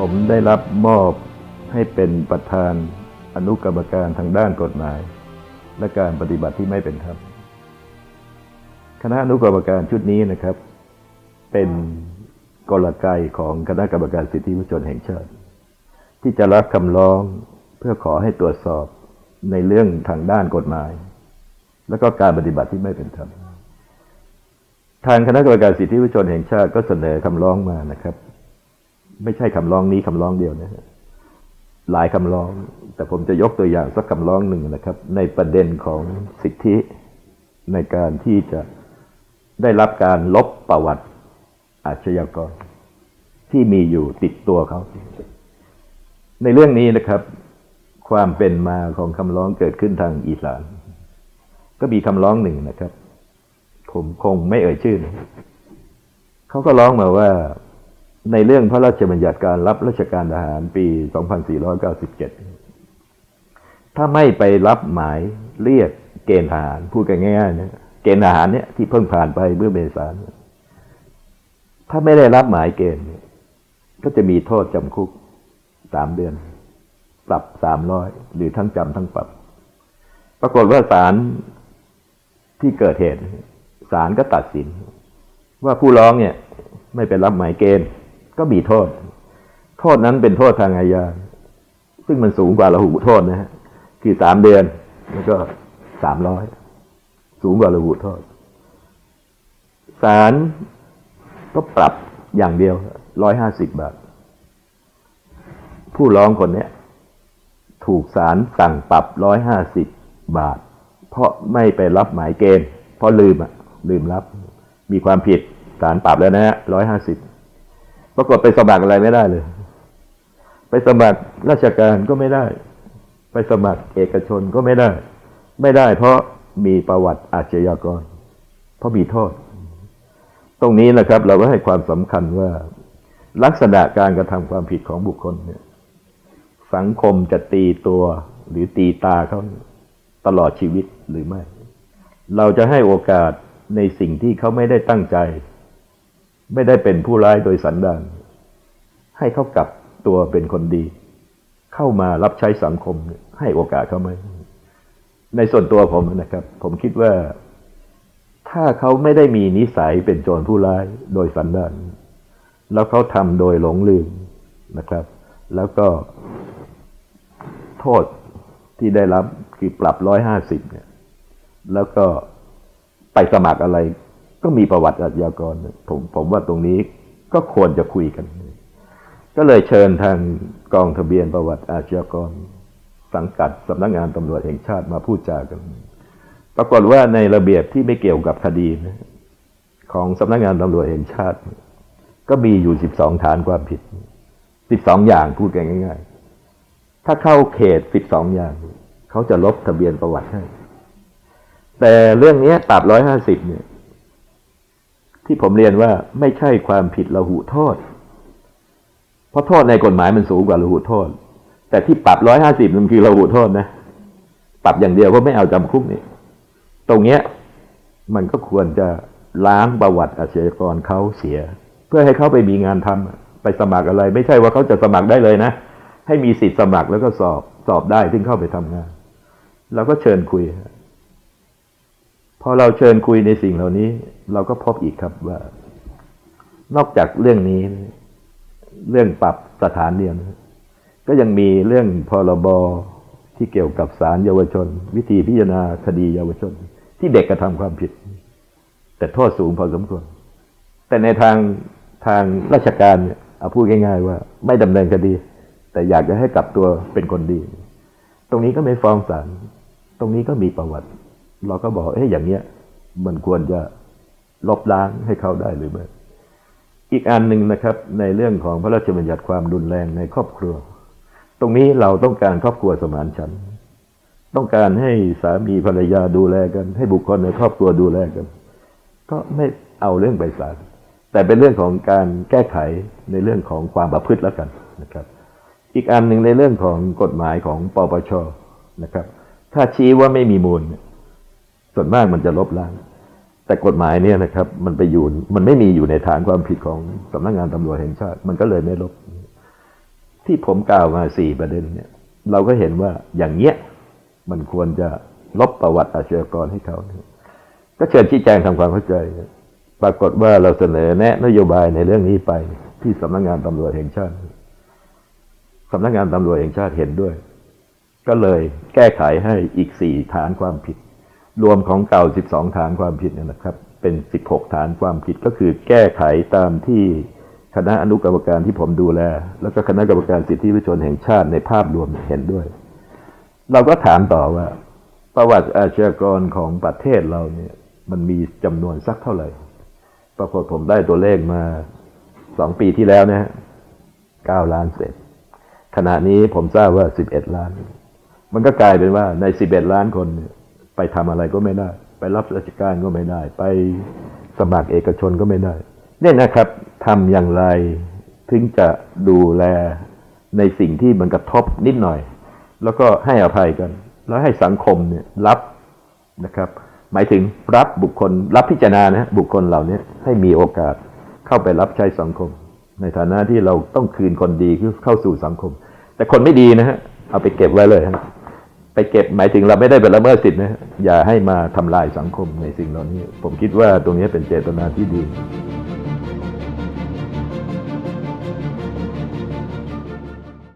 ผมได้รับมอบให้เป็นประธานอนุกรรมการทางด้านกฎหมาย และการปฏิบัติที่ไม่เป็นธรรมคณะอนุกรรมการชุดนี้นะครับ เป็นกลไกของคณะกรรมการสิทธิมนุษยชนแห่งชาติ ที่จะรับคำร้องเพื่อขอให้ตรวจสอบในเรื่องทางด้านกฎหมาย แล้วก็การปฏิบัติที่ไม่เป็นธรรมทางคณะกรรมการสิทธิมนุษยชนแห่งชาติก็เสนอคำร้องมานะครับ ไม่ใช่คำร้องนี้คำร้องเดียวนะฮะหลายคำร้อง แต่ผมจะยกตัวอย่างสักคำร้องหนึ่งนะครับ ในประเด็นของสิทธิในการที่จะได้รับการลบประวัติอาชญากร ที่มีอยู่ติดตัวเขา ในเรื่องนี้นะครับ ความเป็นมาของคำร้องเกิดขึ้นทางอีสาน ก็มีคำร้องหนึ่งนะครับ ผมคงไม่เอ่ยชื่อนะเขาก็ร้องมาว่า ในเรื่องพระราชบัญญัติการรับราชการทหารปี 2497 ถ้าไม่ไปรับหมายเรียกเกณฑ์ทหารพูดกันง่ายๆนะเกณฑ์ทหารเนี่ยที่เพิ่งผ่านไปเมื่อเมษายนถ้าไม่ได้รับหมายเกณฑ์ก็จะมีโทษจำคุกสามเดือน ปรับสามร้อยหรือทั้งจำทั้งปรับ ปรากฏว่าศาลที่เกิดเหตุศาลก็ตัดสิน ว่าผู้ร้องเนี่ย ไม่ไปรับหมายเกณฑ์ ก็มีโทษ โทษนั้นเป็นโทษทางอาญาซึ่งมันสูงกว่าระหุโทษนะฮะคือสามเดือนแล้วก็สามร้อยสูงกว่าระหุโทษศาลก็ปรับอย่างเดียวร้อยห้าสิบบาท ผู้ร้องคนเนี้ยถูกศาลสั่งปรับร้อยห้าสิบบาท เพราะไม่ไปรับหมายเกณฑ์เพราะลืมอะ ลืมรับ มีความผิดศาลปรับแล้วนะฮะร้อยห้าสิบ ปรากฏไปสมัครอะไรไม่ได้เลย ไปสมัครราชการก็ไม่ได้ ไปสมัครเอกชนก็ไม่ได้ ไม่ได้ เพราะมีประวัติอาชญากร เพราะมีโทษ ตรงนี้นะครับ เราก็ให้ความสำคัญว่าลักษณะการกระทำความผิดของบุคคลเนี่ย สังคมจะตีตัวหรือตีตาเขาตลอดชีวิตหรือไม่ เราจะให้โอกาสในสิ่งที่เขาไม่ได้ตั้งใจ ไม่ได้เป็นผู้ร้ายโดยสันดาน ให้เขากลับตัวเป็นคนดี เข้ามารับใช้สังคมให้โอกาสเขาไหมในส่วนตัวผมนะครับ ผมคิดว่า ถ้าเขาไม่ได้มีนิสัยเป็นโจรผู้ร้ายโดยสันดาน แล้วเขาทำโดยหลงลืมนะครับ แล้วก็ โทษที่ได้รับคือปรับร้อยห้าสิบเนี่ย แล้วก็ไปสมัครอะไร ก็มีประวัติอาชญากรผมผมว่าตรงนี้ก็ควรจะคุยกัน ก็เลยเชิญทางกองทะเบียนประวัติอาชญากร สังกัดสำนักงานตำรวจแห่งชาติมาพูดจากัน ปรากฏว่าในระเบียบที่ไม่เกี่ยวกับคดีนะของสำนักงานตำรวจแห่งชาติ ก็มีอยู่สิบสองฐานความผิดสิบสองอย่างพูดกันง่าย ๆ ถ้าเข้าเขตสิบสองอย่างเขาจะลบทะเบียนประวัติให้ แต่เรื่องนี้ปรับร้อยห้าสิบเนี่ย ที่ผมเรียนว่าไม่ใช่ความผิดระหุโทษ เพราะโทษในกฎหมายมันสูงกว่าระหุโทษ แต่ที่ปรับร้อยห้าสิบมันคือระหุโทษนะ ปรับอย่างเดียวก็ไม่เอาจำคุกนี่ ตรงเนี้ยมันก็ควรจะล้างประวัติอาชญากรเขาเสีย เพื่อให้เขาไปมีงานทำไปสมัครอะไร ไม่ใช่ว่าเขาจะสมัครได้เลยนะ ให้มีสิทธิ์สมัครแล้วก็สอบสอบได้ถึงเข้าไปทำงานเราก็เชิญคุย พอเราเชิญคุยในสิ่งเหล่านี้ เราก็พบอีกครับว่า นอกจากเรื่องนี้ เรื่องปรับสถานเดียนก็ยังมีเรื่องพรบที่เกี่ยวกับสารเยาวชน วิธีพิจารณาคดีเยาวชน ที่เด็กกระทำความผิด แต่โทษสูงพอสมควร แต่ในทางทางราชการเนี่ยเอาพูดง่าย ๆ ว่า ไม่ดำเนินคดี แต่อยากจะให้กลับตัวเป็นคนดี ตรงนี้ก็ไม่ฟ้องศาลตรงนี้ก็มีประวัติ เราก็บอกเอ้ยอย่างเนี้ย มันควรจะลบล้างให้เขาได้หรือไม่อีกอันหนึ่งนะครับ ในเรื่องของพระราชบัญญัติความรุนแรงในครอบครัว ตรงนี้เราต้องการครอบครัวสมานฉันท์ต้องการให้สามีภรรยาดูแลกัน ให้บุคคลในครอบครัวดูแลกัน ก็ไม่เอาเรื่องไปศาลแต่เป็นเรื่องของการแก้ไขในเรื่องของความประพฤติแล้วกันนะครับ อีกอันหนึ่งในเรื่องของกฎหมายของปปชนะครับ ถ้าชี้ว่าไม่มีมูล ส่วนมากมันจะลบล้าง แต่กฎหมายเนี่ยนะครับ มันไปอยู่มันไม่มีอยู่ในฐานความผิดของสำนักงานตำรวจแห่งชาติ มันก็เลยไม่ลบ ที่ผมกล่าวมาสี่ประเด็นเนี่ย เราก็เห็นว่าอย่างเงี้ยมันควรจะลบประวัติอาชญากรให้เขาเก็เชิญชี้แจงทำความเข้าใจ ปรากฏว่าเราเสนอแนะนโยบายในเรื่องนี้ไปที่สำนักงานตำรวจแห่งชาติสำนักงานตำรวจแห่งชาติเห็นด้วย ก็เลยแก้ไขให้อีกสี่ฐานความผิด รวมของเก่า 12 ฐานความผิดเนี่ยนะครับ เป็น 16 ฐานความผิดก็คือแก้ไขตามที่คณะอนุกรรมการที่ผมดูแล แล้วก็คณะกรรมการสิทธิมนุษยชนแห่งชาติในภาพรวมเห็นด้วย เราก็ถามต่อว่า ประวัติอาชญากรของประเทศเราเนี่ย มันมีจำนวนสักเท่าไหร่ ปรากฏผมได้ตัวเลขมาสองปีที่แล้วนะฮะเก้าล้านเศษขณะนี้ผมทราบว่าสิบเอ็ดล้าน มันก็กลายเป็นว่าในสิบเอ็ดล้านคนเนี่ย ไปทำอะไรก็ไม่ได้ ไปรับราชการก็ไม่ได้ ไปสมัครเอกชนก็ไม่ได้เนี่ยนะครับทำอย่างไรถึงจะดูแลในสิ่งที่มันกระทบนิดหน่อย แล้วก็ให้อภัยกัน แล้วให้สังคมเนี่ยรับนะครับ หมายถึงรับบุคคล รับพิจารณานะฮะบุคคลเหล่านี้ให้มีโอกาสเข้าไปรับใช้สังคม ในฐานะที่เราต้องคืนคนดีเข้าสู่สังคม แต่คนไม่ดีนะฮะเอาไปเก็บไว้เลยฮะ ไปเก็บหมายถึงเราไม่ได้เป็นละเมิดสิทธินะอย่าให้มาทำลายสังคมในสิ่งเหล่านี้ ผมคิดว่าตรงนี้เป็นเจตนาที่ดี